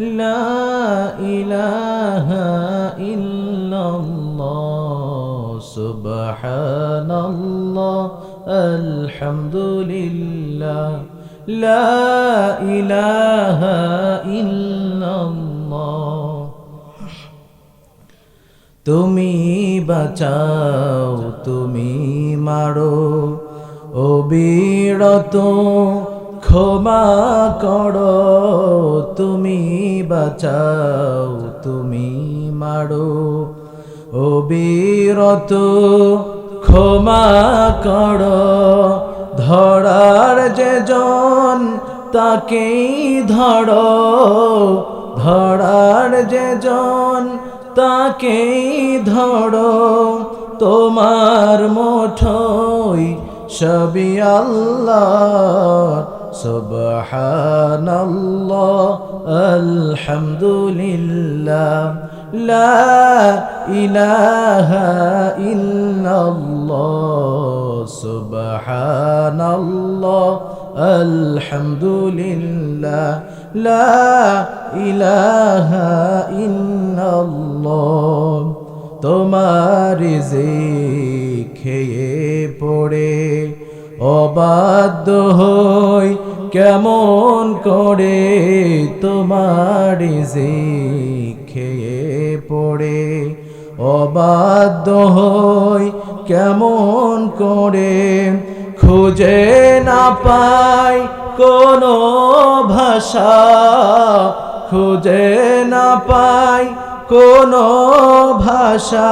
لا إله إلا الله سبحان الله الحمد لله لا إله إلا الله তুমি বাঁচাও তুমি মারো অবিরত ক্ষমা করো তুমি বাঁচাও, তুমি মারো। অবিরত ক্ষমা করো। ধরার যে জন, তাকেই ধরো। ধরার যে জন, তাকেই ধরো। তোমার মুঠোই সবই আল্লাহ। সুবহানাল্লাহ আলহামদুলিল্লাহ লা ইলাহা ইল্লাল্লাহ সুবহানাল্লাহ আলহামদুলিল্লাহ লা ইলাহা ইল্লাল্লাহ তোমার যে খেয়ে পড়ে অবাধ্য হই কেমন করে তোমার যে খেয়ে পড়ে। অবাধ্য হই কেমন করে খুঁজে না পাই কোনো ভাষা। খুঁজে না পাই কোনো ভাষা।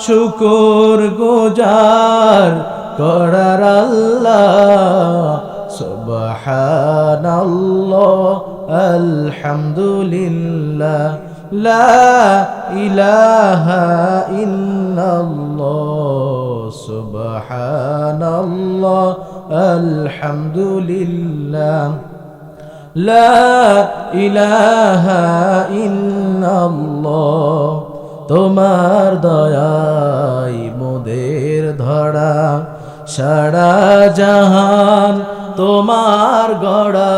শুকুর গুজার করার আল্লাহ সুবহানাল্লাহ আলহামদুলিল্লাহ লা ইলাহা লা ইলাহা তোমার দয়াই মোদের ধরা। সারা জাহান, তোমার গড়া,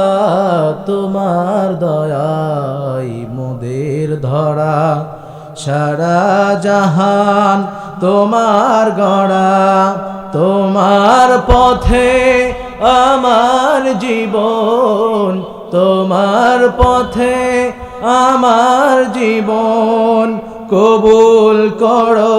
তোমার দয়াই মোদের ধরা। সারা জাহান, তোমার গড়া, তোমার পথে আমার জীবন, তোমার পথে আমার জীবন কবুল করো।